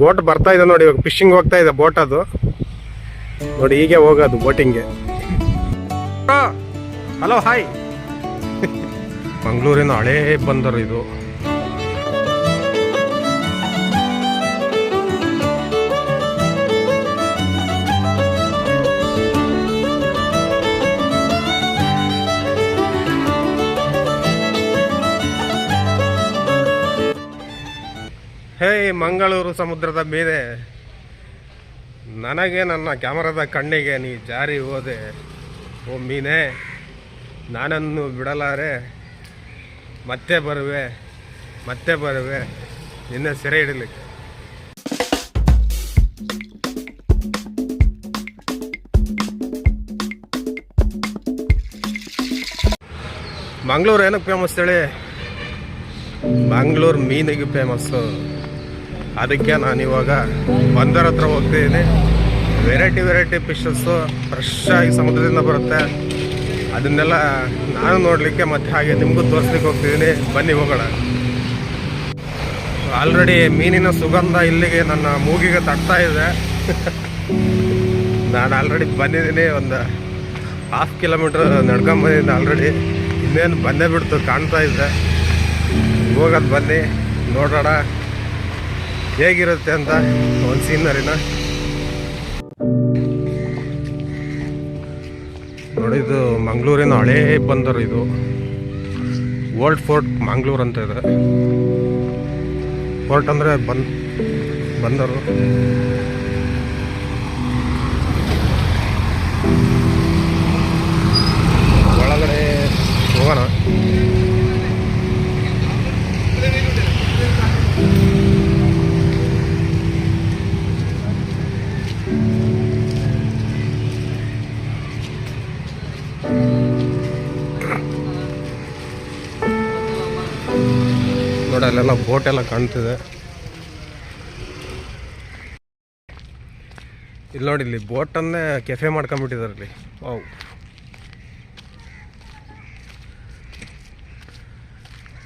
Boat ಬರ್ತಾ ಇದೆ ನೋಡಿ ಇವಾಗ ಫಿಶಿಂಗ್ ಹೋಗ್ತಾ ಇದೆ ಬೋಟ್ ಅದು. ನೋಡಿ ಹೀಗೆ ಹೋಗೋದು ಬೋಟಿಂಗ್ಗೆ ಹಲೋ ಹಾಯ್ ಮಂಗಳೂರಿನ ಹಳೇ ಬಂದರು ಇದು. ಹೇ, ಮಂಗಳೂರು ಸಮುದ್ರದ ಮೇಲೆ ನನಗೆ ನನ್ನ ಕ್ಯಾಮರಾದ ಕಣ್ಣಿಗೆ ನೀ ಜಾರಿ ಹೋದೆ. ಓ ಮೀನೇ, ನಾನನ್ನು ಬಿಡಲಾರೆ. ಮತ್ತೆ ಬರುವೆ ಮತ್ತೆ ಬರುವೆ. ನಿನ್ನ ಸೆರೆ ಹಿಡಲಿಕ್ಕೆ. ಮಂಗಳೂರು ಏನಕ್ಕೆ ಫೇಮಸ್ ಹೇಳಿ? ಮಂಗಳೂರು ಮೀನಿಗೆ ಫೇಮಸ್ಸು ಅದಕ್ಕೆ ನಾನು ಇವಾಗ ಬಂದರ್ ಹತ್ರ ಹೋಗ್ತಿದ್ದೀನಿ ವೆರೈಟಿ ವೆರೈಟಿ ಫಿಶಸ್ಸು ಫ್ರೆಶ್ ಸಮುದ್ರದಿಂದ ಬರುತ್ತೆ. ಅದನ್ನೆಲ್ಲ ನಾನು ನೋಡಲಿಕ್ಕೆ ಮತ್ತೆ ಹಾಗೆ ನಿಮಗೂ ತೋರಿಸ್ಲಿಕ್ಕೆ ಹೋಗ್ತಿದ್ದೀನಿ ಬನ್ನಿ ಹೋಗೋಣ. ಆಲ್ರೆಡಿ ಮೀನಿನ ಸುಗಂಧ ಇಲ್ಲಿಗೆ ನನ್ನ ಮೂಗಿಗೆ ತಟ್ತಾ ಇದೆ. ನಾನು ಆಲ್ರೆಡಿ ಬಂದಿದ್ದೀನಿ ಒಂದು ಹಾಫ್ ಕಿಲೋಮೀಟ್ರ್ ನಡ್ಕೊಂಬಂದಿದ್ದೀನಿ ಆಲ್ರೆಡಿ ಇನ್ನೇನು ಬಂದೇ ಬಿಡ್ತು ಕಾಣ್ತಾ ಇದ್ದೆ ಹೋಗೋದು ಬನ್ನಿ, ನೋಡೋಣ. ಹೇಗಿರುತ್ತೆ ಅಂತ ಒಂದು ಸೀನರಿನ ನೋಡಿ, ಇದು ಮಂಗಳೂರಿನ ಹಳೇ ಬಂದರು ಇದು. ಓಲ್ಡ್ ಫೋರ್ಟ್ ಮಂಗಳೂರು ಅಂತ ಇದೆ. ಫೋರ್ಟ್ ಅಂದರೆ ಬಂದ್, ಬಂದರು. ಒಳಗಡೆ ಹೋಗೋಣ. ಅಲ್ಲೆಲ್ಲ ಬೋಟ್ ಎಲ್ಲ ಕಾಣ್ತಿದೆ. ಇಲ್ಲಿ ನೋಡಿ ಇಲ್ಲಿ ಬೋಟನ್ನೇ ಕೆಫೆ ಮಾಡ್ಕೊಂಡ್ಬಿಟ್ಟಿದ್ದಾರೆ ಇಲ್ಲಿ ವಾವ್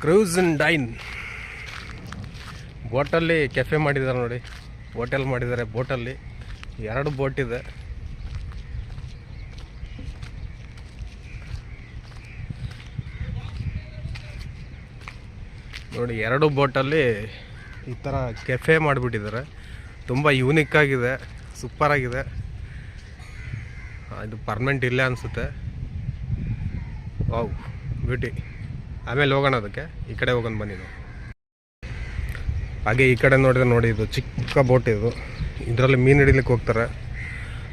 ಕ್ರೂಸ್ ಅಂಡ್ ಡೈನ್ ಬೋಟಲ್ಲಿ ಕೆಫೆ ಮಾಡಿದ್ದಾರೆ ನೋಡಿ. ಹೋಟೆಲ್ ಮಾಡಿದ್ದಾರೆ ಬೋಟಲ್ಲಿ ಎರಡು ಬೋಟ್ ಇದೆ. ನೋಡಿ ಎರಡು ಬೋಟಲ್ಲಿ ಈ ಥರ ಕೆಫೆ ಮಾಡಿಬಿಟ್ಟಿದ್ದಾರೆ. ತುಂಬ ಯೂನಿಕ್ ಆಗಿದೆ ಸೂಪರಾಗಿದೆ ಇದು ಪರ್ಮನೆಂಟ್ ಇಲ್ಲೇ ಅನಿಸುತ್ತೆ. ವಾವ್ ಬ್ಯೂಟಿ ಆಮೇಲೆ ಹೋಗೋಣ ಅದಕ್ಕೆ. ಈ ಕಡೆ ಹೋಗೋಣ ಬನ್ನಿ ನಾವು. ಹಾಗೆ ಈ ಕಡೆ ನೋಡಿದ್ರೆ ನೋಡಿ ಇದು ಚಿಕ್ಕ ಬೋಟ್ ಇದು. ಇದರಲ್ಲಿ ಮೀನು ಹಿಡಿಲಿಕ್ಕೆ ಹೋಗ್ತಾರೆ.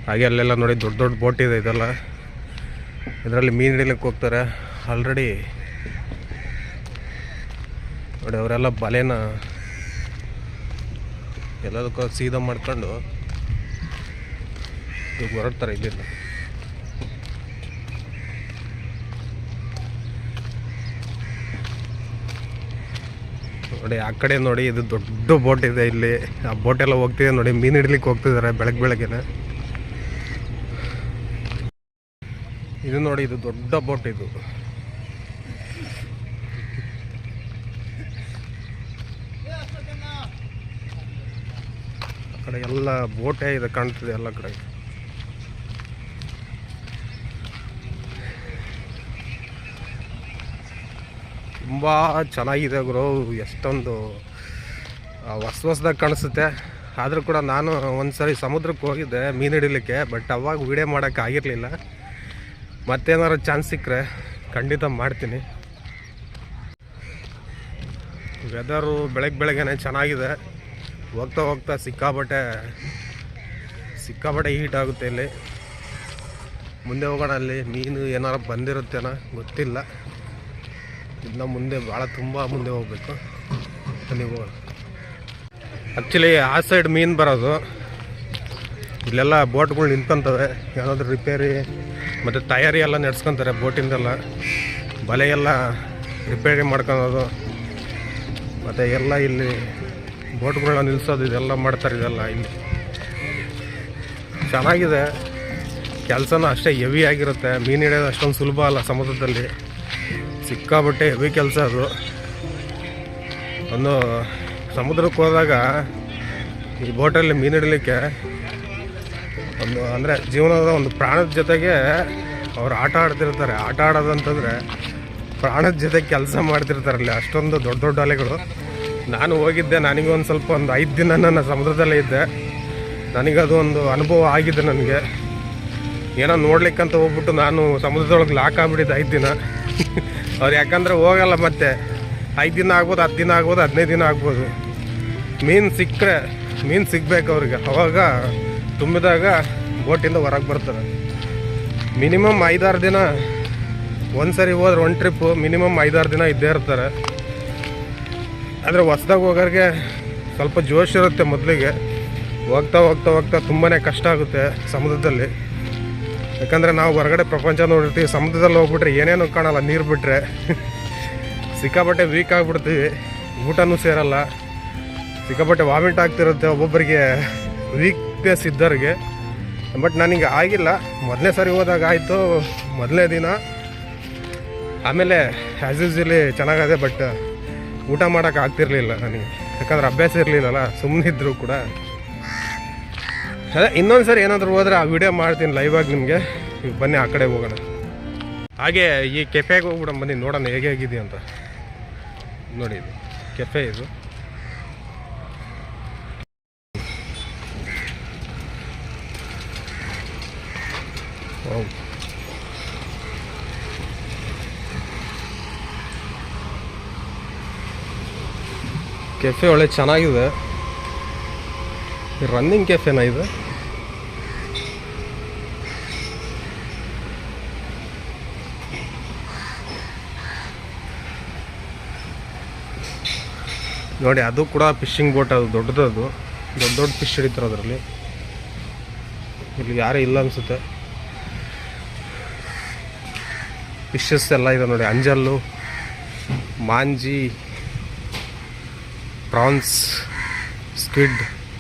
ಹಾಗೆ ಅಲ್ಲೆಲ್ಲ ನೋಡಿ ದೊಡ್ಡ ದೊಡ್ಡ ಬೋಟ್ ಇದೆ ಇದೆಲ್ಲ. ಇದರಲ್ಲಿ ಮೀನು ಹಿಡಿಲಿಕ್ಕೆ ಹೋಗ್ತಾರೆ. ಆಲ್ರೆಡಿ ನೋಡಿ, ಅವರೆಲ್ಲ ಬಲೆನ ಎಲ್ಲದಕ್ಕೂ ಸೀದಾ ಮಾಡ್ಕೊಂಡು ಈಗ ಹೊರಡ್ತಾರೆ ಇಲ್ಲಿಂದ. ನೋಡಿ, ಆ ಕಡೆ ನೋಡಿ, ಇದು ದೊಡ್ಡ ಬೋಟ್ ಇದೆ ಇಲ್ಲಿ. ಆ ಬೋಟ್ ಎಲ್ಲ ಹೋಗ್ತಿದೆ ನೋಡಿ, ಮೀನು ಹಿಡ್ಲಿಕ್ಕೆ ಹೋಗ್ತಿದ್ದಾರೆ ಬೆಳಗ್ಗೆ ಬೆಳಗ್ಗೆನೆ. ಇದು ನೋಡಿ, ಇದು ದೊಡ್ಡ ಬೋಟ್ ಇದು ಆ ಕಡೆ ಎಲ್ಲ ಬೋಟೆ ಇದೆ, ಕಾಣ್ತಿದೆ ಎಲ್ಲ ಕಡೆ. ತುಂಬ ಚೆನ್ನಾಗಿದೆ ಗುರು, ಎಷ್ಟೊಂದು ಹೊಸ ಹೊಸ್ದಾಗಿ ಕಾಣಿಸುತ್ತೆ. ಆದರೂ ಕೂಡ ನಾನು ಒಂದು ಸರಿ ಸಮುದ್ರಕ್ಕೆ ಹೋಗಿದ್ದೆ, ಮೀನು ಹಿಡಿಲಿಕ್ಕೆ, ಬಟ್ ಅವಾಗ ವೀಡಿಯೋ ಮಾಡೋಕ್ಕೆ ಆಗಿರಲಿಲ್ಲ. ಮತ್ತೇನಾದ್ರು ಚಾನ್ಸ್ ಸಿಕ್ಕರೆ ಖಂಡಿತ ಮಾಡ್ತೀನಿ. ವೆದರು ಬೆಳಗ್ಗೆ ಬೆಳಗ್ಗೆನೆ ಚೆನ್ನಾಗಿದೆ. ಹೋಗ್ತಾ ಹೋಗ್ತಾ ಸಿಕ್ಕಾಪಟ್ಟೆ ಸಿಕ್ಕಾಪಟ್ಟೆ ಹೀಟ್ ಆಗುತ್ತೆ ಇಲ್ಲಿ. ಮುಂದೆ ಹೋಗೋಣ ಅಲ್ಲಿ. ಮೀನು ಏನಾರು ಬಂದಿರುತ್ತೇನೋ ಗೊತ್ತಿಲ್ಲ. ಇನ್ನು ಮುಂದೆ ಭಾಳ ತುಂಬ ಮುಂದೆ ಹೋಗ್ಬೇಕು. ನೀವು ಆ್ಯಕ್ಚುಲಿ ಆ ಸೈಡ್ ಮೀನು ಬರೋದು. ಇಲ್ಲೆಲ್ಲ ಬೋಟ್ಗಳು ನಿಂತ್ಕೊಂತವೆ. ಏನಾದರೂ ರಿಪೇರಿ ಮತ್ತು ತಯಾರಿ ಎಲ್ಲ ನಡೆಸ್ಕೊತಾರೆ ಬೋಟಿಂದೆಲ್ಲ. ಬಲೆ ಎಲ್ಲ ರಿಪೇರಿ ಮಾಡ್ಕೊಳೋದು. ಮತ್ತು ಎಲ್ಲ ಇಲ್ಲಿ ಬೋಟ್ಗಳನ್ನ ನಿಲ್ಲಿಸೋದು ಇದೆಲ್ಲ ಮಾಡ್ತಾರೆ ಇದೆಲ್ಲ ಇಲ್ಲಿ. ಚೆನ್ನಾಗಿದೆ. ಕೆಲಸನೂ ಅಷ್ಟೇ ಹೆವಿ ಆಗಿರುತ್ತೆ. ಮೀನು ಹಿಡಿಯೋದು ಅಷ್ಟೊಂದು ಸುಲಭ ಅಲ್ಲ ಸಮುದ್ರದಲ್ಲಿ. ಸಿಕ್ಕಾಬಟ್ಟೆ ಹೆವಿ ಕೆಲಸ ಅದು. ಒಂದು ಸಮುದ್ರಕ್ಕೆ ಹೋದಾಗ ಈ ಬೋಟಲ್ಲಿ ಮೀನು ಹಿಡಲಿಕ್ಕೆ ಒಂದು ಅಂದರೆ ಜೀವನದ ಒಂದು ಪ್ರಾಣದ ಜೊತೆಗೆ ಅವ್ರು ಆಟ ಆಡ್ತಿರ್ತಾರೆ. ಆಟ ಆಡೋದಂತಂದರೆ ಪ್ರಾಣದ ಜೊತೆ ಕೆಲಸ ಮಾಡ್ತಿರ್ತಾರಲ್ಲಿ, ಅಷ್ಟೊಂದು ದೊಡ್ಡ ದೊಡ್ಡ ಅಲೆಗಳು. ನಾನು ಹೋಗಿದ್ದೆ, ನನಗೆ ಒಂದು ಸ್ವಲ್ಪ ಒಂದು ಐದು ದಿನ ನಾನು ಸಮುದ್ರದಲ್ಲೇ ಇದ್ದೆ. ನನಗದು ಒಂದು ಅನುಭವ ಆಗಿದೆ ನನಗೆ. ಏನೋ ನೋಡ್ಲಿಕ್ಕಂತ ಹೋಗ್ಬಿಟ್ಟು ನಾನು ಸಮುದ್ರದೊಳಗೆ ಲಾಕ್ ಆಗ್ಬಿಟ್ಟಿದ್ದೆ ಐದು ದಿನ. ಅವ್ರು ಯಾಕಂದರೆ ಹೋಗಲ್ಲ ಮತ್ತೆ. ಐದು ದಿನ ಆಗ್ಬೋದು, ಹತ್ತು ದಿನ ಆಗ್ಬೋದು, ಹದಿನೈದು ದಿನ ಆಗ್ಬೋದು. ಮೀನು ಸಿಕ್ಕರೆ, ಮೀನು ಸಿಗ್ಬೇಕು ಅವ್ರಿಗೆ. ಅವಾಗ ತುಂಬಿದಾಗ ಬೋಟಿಂದ ಹೊರಗೆ ಬರ್ತಾರೆ. ಮಿನಿಮಮ್ ಐದಾರು ದಿನ ಒಂದು ಸರಿ ಹೋದ್ರೆ ಒಂದು ಟ್ರಿಪ್ಪು ಮಿನಿಮಮ್ ಐದಾರು ದಿನ ಇದ್ದೇ ಇರ್ತಾರೆ. ಆದರೆ ಹೊಸ್ದಾಗ ಹೋಗೋರಿಗೆ ಸ್ವಲ್ಪ ಜೋಶ್ ಇರುತ್ತೆ ಮೊದಲಿಗೆ. ಹೋಗ್ತಾ ಹೋಗ್ತಾ ಹೋಗ್ತಾ ತುಂಬಾ ಕಷ್ಟ ಆಗುತ್ತೆ ಸಮುದ್ರದಲ್ಲಿ. ಯಾಕಂದರೆ ನಾವು ಹೊರಗಡೆ ಪ್ರಪಂಚ ನೋಡಿರ್ತೀವಿ, ಸಮುದ್ರದಲ್ಲಿ ಹೋಗ್ಬಿಟ್ರೆ ಏನೇನು ಕಾಣಲ್ಲ, ನೀರು ಬಿಟ್ಟರೆ ಸಿಕ್ಕಾಪಟ್ಟೆ ವೀಕ್ ಆಗಿಬಿಡ್ತೀವಿ, ಊಟನೂ ಸೇರಲ್ಲ. ಸಿಕ್ಕಾಪಟ್ಟೆ ವಾಮಿಟ್ ಆಗ್ತಿರುತ್ತೆ ಒಬ್ಬೊಬ್ಬರಿಗೆ ವೀಕ್ನೆಸ್ ಇದ್ದವ್ರಿಗೆ ಬಟ್ ನನಗೆ ಆಗಿಲ್ಲ ಮೊದಲನೇ ಸಾರಿ ಹೋದಾಗ ಆಯಿತು ಮೊದಲನೇ ದಿನ. ಆಮೇಲೆ ಆ್ಯಸ್ ಈಝಿಲಿ ಚೆನ್ನಾಗಿದೆ ಬಟ್ ಊಟ ಮಾಡೋಕೆ ಆಗ್ತಿರ್ಲಿಲ್ಲ ನನಗೆ. ಯಾಕಂದ್ರೆ ಅಭ್ಯಾಸ ಇರಲಿಲ್ಲಲ್ಲ ಇದ್ದರೂ ಕೂಡ. ಅದೇ ಇನ್ನೊಂದು ಸರಿ ಏನಾದರೂ ಹೋದ್ರೆ ಆ ವಿಡಿಯೋ ಮಾಡ್ತೀನಿ ಲೈವ್ ಆಗಿ ನಿಮಗೆ. ಈಗ ಬನ್ನಿ ಆ ಕಡೆ ಹೋಗೋಣ. ಹಾಗೆ ಈ ಕೆಫೆಗೆ ಹೋಗ್ಬಿಡೋಣ, ಬನ್ನಿ ನೋಡೋಣ ಹೇಗೆ ಹೇಗಿದೆ ಅಂತ. ನೋಡಿ ಇದು ಕೆಫೆ ಇದು. ವಾವ್. ಕೆಫೆ ಒಳ್ಳೆ ಚೆನ್ನಾಗಿದೆ. ರನ್ನಿಂಗ್ ಕೆಫೆನ ಇದು. ನೋಡಿ, ಅದು ಕೂಡ ಫಿಶಿಂಗ್ ಬೋಟ್ ಅದು ದೊಡ್ಡದದು. ದೊಡ್ಡ ದೊಡ್ಡ ಫಿಶ್ ಹಿಡಿತಾರೆ ಅದರಲ್ಲಿ. ಇಲ್ಲಿ ಯಾರೂ ಇಲ್ಲ ಅನಿಸುತ್ತೆ. ಫಿಶಸ್ ಎಲ್ಲ ಇದೆ ನೋಡಿ, ಅಂಜಲ್ಲು, ಮಾಂಜಿ ಪ್ರಾನ್ಸ್ ಸ್ಕ್ವಿಡ್,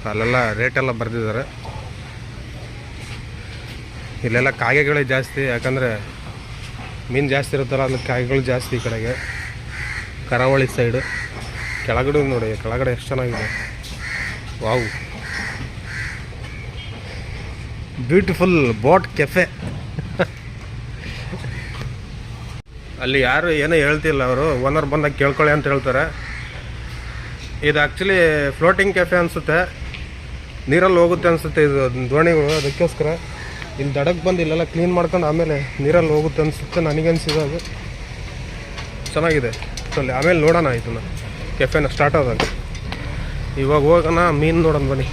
ಅಲ್ಲೆಲ್ಲ ರೇಟೆಲ್ಲ ಬರೆದಿದ್ದಾರೆ. ಇಲ್ಲೆಲ್ಲ ಕಾಗೆಗಳೇ ಜಾಸ್ತಿ, ಯಾಕಂದರೆ ಮೀನು ಜಾಸ್ತಿ ಇರುತ್ತಲ್ಲ ಅಲ್ಲಿ ಕಾಗೆಗಳು ಜಾಸ್ತಿ ಈ ಕಡೆಗೆ. ಕರಾವಳಿ ಸೈಡು ಕೆಳಗಡೆ ನೋಡಿ, ಕೆಳಗಡೆ ಎಷ್ಟು ಚೆನ್ನಾಗಿದೆ. ವಾವು. ಬ್ಯೂಟಿಫುಲ್ ಬೋಟ್ ಕೆಫೆ ಅಲ್ಲಿ ಯಾರು ಏನೋ ಹೇಳ್ತಿಲ್ಲ ಅವರು ಓನರ್ ಬಂದಾಗ ಕೇಳ್ಕೊಳ್ಳಿ ಅಂತ ಹೇಳ್ತಾರೆ. ಇದು ಆ್ಯಕ್ಚುಲಿ ಫ್ಲೋಟಿಂಗ್ ಕೆಫೆ ಅನಿಸುತ್ತೆ. ನೀರಲ್ಲಿ ಹೋಗುತ್ತೆ ಅನಿಸುತ್ತೆ ಇದು ದೋಣಿಗಳು, ಅದಕ್ಕೋಸ್ಕರ. ಇಲ್ಲಿ ದಡಕ್ಕೆ ಬಂದು ಇಲ್ಲೆಲ್ಲ ಕ್ಲೀನ್ ಮಾಡ್ಕೊಂಡು ಆಮೇಲೆ ನೀರಲ್ಲಿ ಹೋಗುತ್ತೆ ಅನಿಸುತ್ತೆ ನನಗನ್ಸಿದ ಅದು. ಚೆನ್ನಾಗಿದೆ. ಅಲ್ಲಿ ಆಮೇಲೆ ನೋಡೋಣ ಇದನ್ನು. ಕೆಫೆನ ಸ್ಟಾರ್ಟ್ ಆದಾಗ. ಇವಾಗ ಹೋಗೋಣ, ಮೀನು ನೋಡೋಣ ಬನ್ನಿ.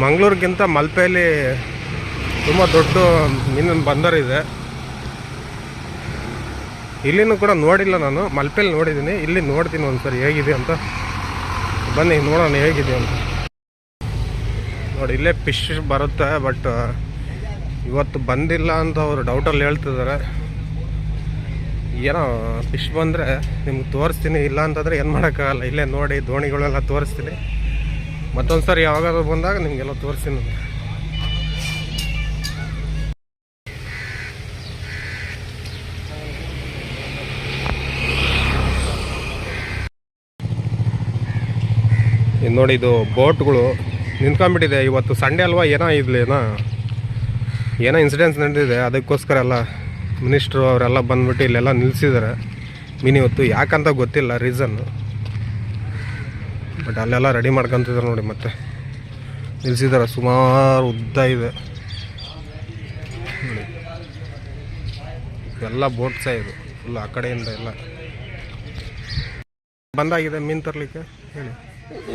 ಮಂಗಳೂರಿಗಿಂತ ಮಲ್ಪೆಯಲ್ಲಿ ತುಂಬ ದೊಡ್ಡ ಮೀನಿನ ಬಂದರ್ ಇದೆ ಇಲ್ಲಿನೂ ಕೂಡ ನೋಡಿಲ್ಲ ನಾನು. ಮಲ್ಪೆಲ್ಲಿ ನೋಡಿದ್ದೀನಿ. ಇಲ್ಲಿ ನೋಡ್ತೀನಿ ಒಂದ್ಸರಿ ಹೇಗಿದೆ ಅಂತ. ಬನ್ನಿ, ನೋಡೋಣ ಹೇಗಿದೆ ಅಂತ. ನೋಡಿ, ಇಲ್ಲೇ ಫಿಶ್ ಬರುತ್ತೆ ಬಟ್ ಇವತ್ತು ಬಂದಿಲ್ಲ ಅಂತ ಅವರು ಡೌಟಲ್ಲಿ ಹೇಳ್ತಿದ್ದಾರೆ. ಏನೋ ಫಿಶ್ ಬಂದರೆ ನಿಮ್ಗೆ ತೋರಿಸ್ತೀನಿ, ಇಲ್ಲ ಅಂತಂದರೆ ಏನು ಮಾಡೋಕ್ಕಾಗಲ್ಲ. ಇಲ್ಲೇ ನೋಡಿ, ದೋಣಿಗಳೆಲ್ಲ ತೋರಿಸ್ತೀನಿ. ಮತ್ತೊಂದು ಸರಿ ಯಾವಾಗಾದ್ರೂ ಬಂದಾಗ ನಿಮಗೆಲ್ಲ ತೋರಿಸ್ತೀನಿ. ಇದು ನೋಡಿ ಇದು ಬೋಟ್ಗಳು ನಿಂತ್ಕೊಂಡ್ಬಿಟ್ಟಿದೆ. ಇವತ್ತು ಸಂಡೆ ಅಲ್ವಾ? ಏನೋ ಇದ್ಲೇನೋ ಏನೋ ಇನ್ಸಿಡೆನ್ಸ್ ನಡೆದಿದೆ. ಅದಕ್ಕೋಸ್ಕರ ಎಲ್ಲ ಮಿನಿಸ್ಟ್ರು ಅವರೆಲ್ಲ ಬಂದ್ಬಿಟ್ಟು ಇಲ್ಲೆಲ್ಲ ನಿಲ್ಲಿಸಿದ್ದಾರೆ ಮೀನು ಇವತ್ತು ಯಾಕಂತ ಗೊತ್ತಿಲ್ಲ ರೀಸನ್ನು ಬಟ್ ಅಲ್ಲೆಲ್ಲ ರೆಡಿ ಮಾಡ್ಕೊತಿದ್ರು ನೋಡಿ ಮತ್ತೆ. ನಿಲ್ಲಿಸಿದ್ದಾರೆ ಸುಮಾರು ಉದ್ದ ಇದೆ. ಎಲ್ಲ ಬೋಟ್ಸೇ ಇದು. ಫುಲ್ ಆ ಕಡೆಯಿಂದ ಎಲ್ಲ. ಬಂದಾಗಿದೆ, ಮೀನು ತರಲಿಕ್ಕೆ. ಹೇಳಿ.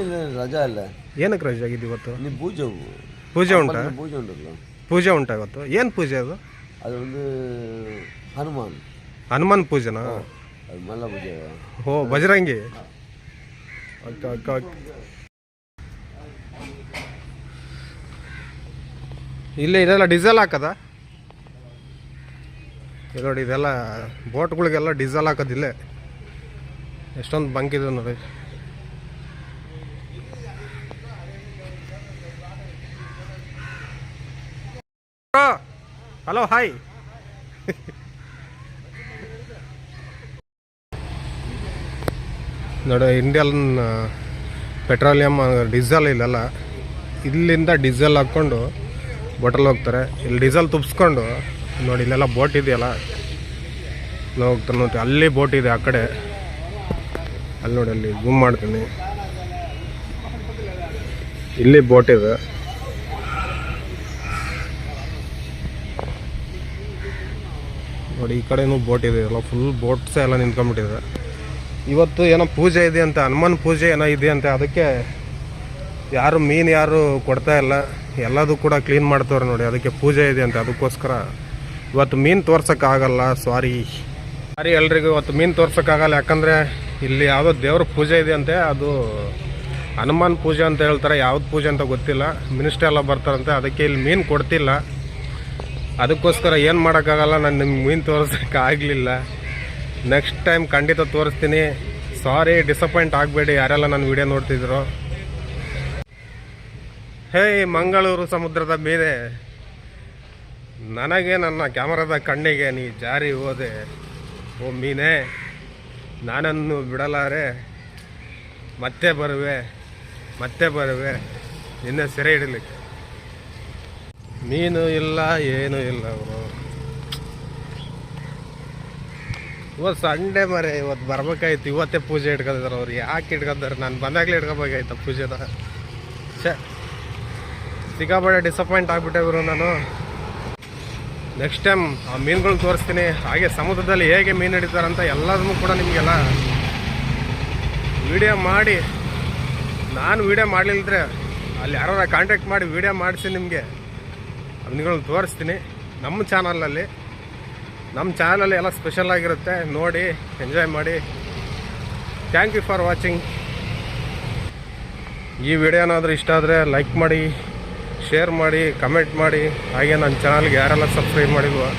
ಇಲ್ಲ ರಜಾ ಅಲ್ಲ. ಏನಕ್ಕೆ ರಜೆ ಆಗಿದೆ ಇವತ್ತು? ನೀವು ಪೂಜೆ ಹೋಗು ಪೂಜೆ ಉಂಟಾ? ಪೂಜೆ ಉಂಟಲ್ಲ ಪೂಜೆ ಉಂಟಾ ಇವತ್ತು? ಏನು ಪೂಜೆ ಅದು? ಅದು ಒಂದು ಹನುಮಾನ್. ಹನುಮಾನ್ ಪೂಜೆನಾ? ಅದು ಮಲ್ಲ ಪೂಜೆ ಓ ಬಜರಂಗಿ ಓಕೆ ಓಕೆ ಓಕೆ. ಇಲ್ಲೇ ಇದೆಲ್ಲ ಡೀಸೆಲ್ ಹಾಕದ? ಇದು ನೋಡಿ ಇದೆಲ್ಲ ಬೋಟ್ಗಳಿಗೆಲ್ಲ ಡೀಸೆಲ್ ಹಾಕೋದಿಲ್ಲೇ ಎಷ್ಟೊಂದು ಬಂಕ್ ಇದೆ ನೋಡಿ. Hello, hi. ನೋಡಿ ಇಂಡಿಯನ್ ಪೆಟ್ರೋಲಿಯಂ ಡೀಸೆಲ್ ಇಲ್ಲಲ್ಲ, ಇಲ್ಲಿಂದ ಡೀಸೆಲ್ ಹಾಕ್ಕೊಂಡು ಬೋಟಲ್ ಹೋಗ್ತಾರೆ. ಇಲ್ಲಿ ಡೀಸೆಲ್ ತುಪ್ಸ್ಕೊಂಡು, ನೋಡಿ, ಇಲ್ಲೆಲ್ಲ ಬೋಟ್ ಇದೆಯಲ್ಲ ಹೋಗ್ತಾರೆ ನೋಡಿ, ಅಲ್ಲಿ ಬೋಟ್ ಇದೆ ಆ ಕಡೆ. ಅಲ್ಲಿ ನೋಡಿ, ಅಲ್ಲಿ ಗುಮ್ ಮಾಡ್ತೀನಿ. ಇಲ್ಲಿ ಬೋಟ್ ಇದೆ. ನೋಡಿ, ಈ ಕಡೆನೂ ಬೋಟ್ ಇದೆ, ಎಲ್ಲ ಫುಲ್ ಬೋಟ್ಸ್ ಎಲ್ಲ ನಿಂತ್ಕೊಂಡ್ಬಿಟ್ಟಿದೆ. ಇವತ್ತು ಏನೋ ಪೂಜೆ ಇದೆ ಅಂತ, ಹನುಮಾನ್ ಪೂಜೆ ಏನೋ ಇದೆ ಅಂತ, ಅದಕ್ಕೆ ಯಾರು ಮೀನು ಯಾರು ಕೊಡ್ತಾ ಇಲ್ಲ. ಎಲ್ಲದೂ ಕೂಡ ಕ್ಲೀನ್ ಮಾಡ್ತವ್ರೆ ನೋಡಿ, ಅದಕ್ಕೆ ಪೂಜೆ ಇದೆ ಅಂತ, ಅದಕ್ಕೋಸ್ಕರ ಇವತ್ತು ಮೀನು ತೋರ್ಸೋಕ್ಕಾಗಲ್ಲ ಸಾರಿ ಸಾರಿ ಎಲ್ರಿಗೂ ಇವತ್ತು ಮೀನು ತೋರ್ಸೋಕ್ಕಾಗಲ್ಲ ಯಾಕಂದರೆ ಇಲ್ಲಿ ಯಾವುದೋ ದೇವ್ರ ಪೂಜೆ ಇದೆ ಅಂತೆ, ಅದು ಹನುಮಾನ್ ಪೂಜೆ ಅಂತ ಹೇಳ್ತಾರೆ, ಯಾವ್ದು ಪೂಜೆ ಅಂತ ಗೊತ್ತಿಲ್ಲ. ಮಿನಿಸ್ಟರ್ ಎಲ್ಲ ಬರ್ತಾರಂತೆ, ಅದಕ್ಕೆ ಇಲ್ಲಿ ಮೀನು ಕೊಡ್ತಿಲ್ಲ. ಅದಕ್ಕೋಸ್ಕರ ಏನು ಮಾಡೋಕ್ಕಾಗಲ್ಲ, ನಾನು ನಿಮ್ಗೆ ಮೀನು ತೋರಿಸೋಕೆ ಆಗಲಿಲ್ಲ. ನೆಕ್ಸ್ಟ್ ಟೈಮ್ ಖಂಡಿತ ತೋರಿಸ್ತೀನಿ. ಸಾರಿ ಡಿಸಪಾಯಿಂಟ್ ಆಗಬೇಡಿ. ಯಾರೆಲ್ಲ ನನ್ನ ವಿಡಿಯೋ ನೋಡ್ತಿದ್ರು. ಹೇ, ಮಂಗಳೂರು ಸಮುದ್ರದ ಮೇಲೆ ನನಗೆ ನನ್ನ ಕ್ಯಾಮರಾದ ಕಣ್ಣಿಗೆ ನೀ ಜಾರಿ ಹೋದೆ. ಓ ಮೀನೇ, ನಾನನ್ನು ಬಿಡಲಾರೆ. ಮತ್ತೆ ಬರುವೆ ಮತ್ತೆ ಬರುವೆ. ನಿನ್ನೆ ಸೆರೆ ಹಿಡಿಲಿಕ್ಕೆ. ಮೀನು ಇಲ್ಲ, ಏನೂ ಇಲ್ಲ ಅವರು ಇವತ್ತು ಸಂಡೇ ಮರೆ, ಇವತ್ತು ಬರ್ಬೇಕಾಯ್ತು. ಇವತ್ತೇ ಪೂಜೆ ಇಟ್ಕೊಂಡಿದ್ದಾರೆ ಅವ್ರು. ಯಾಕೆ ಇಟ್ಕೊಂತಾರೆ ನಾನು ಬಂದಾಗಲೇ ಇಟ್ಕೊಬೇಕಾಯ್ತು ಪೂಜೆನ. ಛೇ, ಸಿಕ್ಕಾಪಟ್ಟೆ ಡಿಸಪಾಯಿಂಟ್ ಆಗಿಬಿಟ್ಟೆ ಇವರು ನಾನು. ನೆಕ್ಸ್ಟ್ ಟೈಮ್ ಆ ಮೀನುಗಳು ತೋರಿಸ್ತೀನಿ. ಹಾಗೆ ಸಮುದ್ರದಲ್ಲಿ ಹೇಗೆ ಮೀನು ಅಂತ ಎಲ್ಲದನ್ನು ಕೂಡ ನಿಮಗೆಲ್ಲ ವಿಡಿಯೋ ಮಾಡಿ. ನಾನು ವಿಡಿಯೋ ಮಾಡಲಿಲ್ಲದ್ರೆ ಅಲ್ಲಿ ಯಾರು ಕಾಂಟ್ಯಾಕ್ಟ್ ಮಾಡಿ ವಿಡಿಯೋ ಮಾಡಿಸಿ ನಿಮಗೆ. ಅದನ್ನುಗಳನ್ನ ತೋರಿಸ್ತೀನಿ. ನಮ್ಮ ಚಾನಲಲ್ಲಿ ನಮ್ಮ ಚಾನಲಲ್ಲಿ ಎಲ್ಲ ಸ್ಪೆಷಲ್ ಆಗಿರುತ್ತೆ. ನೋಡಿ ಎಂಜಾಯ್ ಮಾಡಿ. ಥ್ಯಾಂಕ್ ಯು ಫಾರ್ ವಾಚಿಂಗ್ ಈ ವಿಡಿಯೋನಾದರೂ ಇಷ್ಟ ಆದರೆ ಲೈಕ್ ಮಾಡಿ ಶೇರ್ ಮಾಡಿ ಕಮೆಂಟ್ ಮಾಡಿ. ಹಾಗೆ ನನ್ನ ಚಾನಲ್ಗೆ ಯಾರೆಲ್ಲ ಸಬ್ಸ್ಕ್ರೈಬ್ ಮಾಡಿಲ್ವೋ,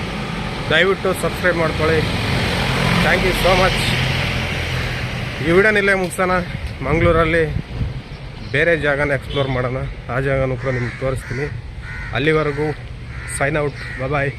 ದಯವಿಟ್ಟು ಸಬ್ಸ್ಕ್ರೈಬ್ ಮಾಡ್ಕೊಳ್ಳಿ. ಥ್ಯಾಂಕ್ ಯು ಸೋ ಮಚ್ ಈ ವಿಡಿಯೋನಿಲ್ಲೇ ಮುಗಿಸೋಣ. ಮಂಗಳೂರಲ್ಲಿ ಬೇರೆ ಜಾಗನ ಎಕ್ಸ್ಪ್ಲೋರ್ ಮಾಡೋಣ. ಆ ಜಾಗನೂ ಕೂಡ ನಿಮ್ಗೆ ತೋರಿಸ್ತೀನಿ. ಅಲ್ಲಿವರೆಗೂ ಸೈನ್ ಔಟ್ ಬಾಯ್